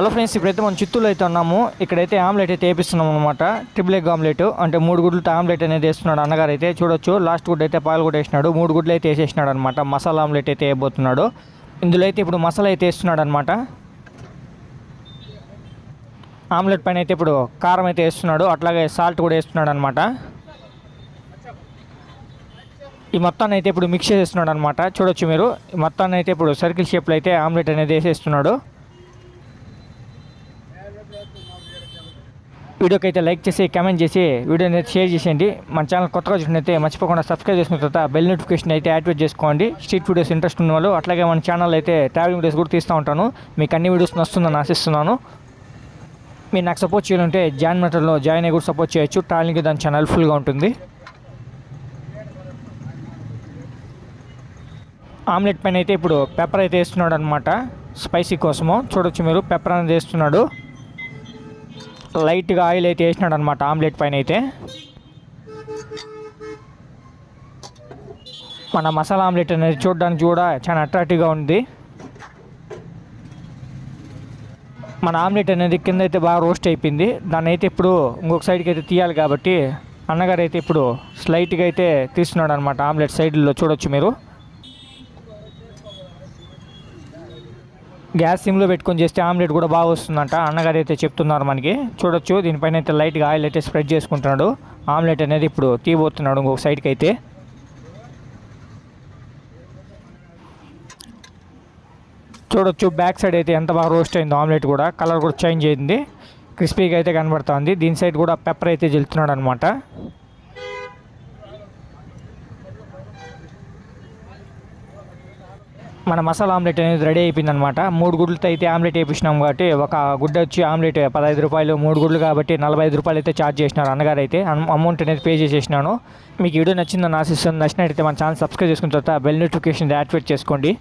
Hello friends ఇప్పుడైతే మనం చిత్తూరులో అయితే ఉన్నాము. ఇక్కడైతే ఆమ్లెట్ అయితే వేపిస్తున్నాం అనమాట ట్రిపుల్ ఎగ్ ఆమ్లెట్ అంటే మూడు గుడ్లతో ఆమ్లెట్ అనేది వేస్తున్నాడు అన్నగారు అయితే. చూడొచ్చు లాస్ట్ గుడ్ అయితే పాలు కూడా వేసినాడు. మూడు గుడ్లు అయితే వేసేసినాడు అనమాట మసాలా ఆమ్లెట్ అయితే వేయబోతున్నాడు. ఇందులో అయితే ఇప్పుడు మసాలా అయితే వేస్తున్నాడు అనమాట ఆమ్లెట్ పైన అయితే ఇప్పుడు కారం అయితే వేస్తున్నాడు. అట్లాగే సాల్ట్ కూడా వేస్తున్నాడు అనమాట ఈ మొత్తాన్ని అయితే ఇప్పుడు మిక్స్ చేసేస్తున్నాడు అనమాట చూడొచ్చు మీరు. ఈ మొత్తాన్ని అయితే ఇప్పుడు సర్కిల్ షేప్లో అయితే ఆమ్లెట్ అనేది వేసేస్తున్నాడు. వీడియోకి అయితే లైక్ చేసి కామెంట్ చేసి వీడియోని అయితే షేర్ చేసేయండి. మన ఛానల్ కొత్తగా చూసినైతే మర్చిపోకుండా సబ్స్క్రైబ్ చేసుకున్న తర్వాత బెల్ నోటిఫికేషన్ అయితే యాక్టివేట్ చేసుకోండి. స్ట్రీట్ వీడియోస్ ఇంట్రెస్ట్ ఉన్న వాళ్ళు అట్లాగే మన ఛానల్ అయితే ట్రావెలింగ్ వీడియోస్ కూడా తీస్తూ ఉంటాను. మీకు అన్ని వీడియోస్ నస్తుందని ఆశిస్తున్నాను. మీరు నాకు సపోర్ట్ చేయాలంటే జాయిన్ మెటర్లో జాయిన్ అయ్యి కూడా సపోర్ట్ చేయొచ్చు. ట్రావెలింగ్ దాని ఛానల్ ఫుల్గా ఉంటుంది. ఆమ్లెట్ పైన అయితే ఇప్పుడు పెప్పర్ అయితే వేస్తున్నాడు అనమాట స్పైసీ కోసము. చూడొచ్చు మీరు పెప్పర్ అనేది వేస్తున్నాడు. లైట్గా ఆయిల్ అయితే వేసినాడు అనమాట ఆమ్లెట్ పైన అయితే. మన మసాలా ఆమ్లెట్ అనేది చూడడానికి కూడా చాలా అట్రాక్టివ్గా ఉంది. మన ఆమ్లెట్ అనేది కింద అయితే బాగా రోస్ట్ అయిపోయింది. దాన్ని అయితే ఇప్పుడు ఇంకొక సైడ్కి అయితే తీయాలి కాబట్టి అన్నగారు అయితే ఇప్పుడు స్లైట్గా అయితే తీస్తున్నాడు అనమాట ఆమ్లెట్ సైడ్లో చూడొచ్చు మీరు. గ్యాస్ సిమ్లో పెట్టుకొని చేస్తే ఆమ్లెట్ కూడా బాగా వస్తుందంట. అన్నగారు అయితే చెప్తున్నారు మనకి. చూడొచ్చు దీనిపైన అయితే లైట్గా ఆయిల్ అయితే స్ప్రెడ్ చేసుకుంటున్నాడు. ఆమ్లెట్ అనేది ఇప్పుడు తీయబోతున్నాడు ఇంకొక సైడ్కి అయితే చూడొచ్చు బ్యాక్ సైడ్ అయితే ఎంత బాగా రోస్ట్ అయిందో ఆమ్లెట్ కూడా. కలర్ కూడా చేంజ్ అయింది. క్రిస్పీగా అయితే కనబడుతుంది. దీని సైడ్ కూడా పెప్పర్ అయితే జల్లుతున్నాడు అనమాట మన మసాలా ఆమ్లెట్ అనేది రెడీ అయిపోయింది అనమాట మూడు గుడ్లతో అయితే ఆమ్లెట్ వేయించినాం కాబట్టి ఒక గుడ్డ వచ్చి ఆమ్లెట్ పదహైదు రూపాయలు మూడు గుడ్లు కాబట్టి నలభై ఐదు రూపాయలు అయితే ఛార్జ్ చేసినారు అన్నగారు అయితే అమౌంట్ అనేది పే చేసేసినాను. మీకు వీడియో నచ్చిందని ఆశిస్తుంది నచ్చినట్టయితే మన ఛానల్ సబ్స్క్రైబ్ చేసుకున్న తర్వాత బెల్ నోటిఫికేషన్ యాక్టివేట్ చేసుకోండి.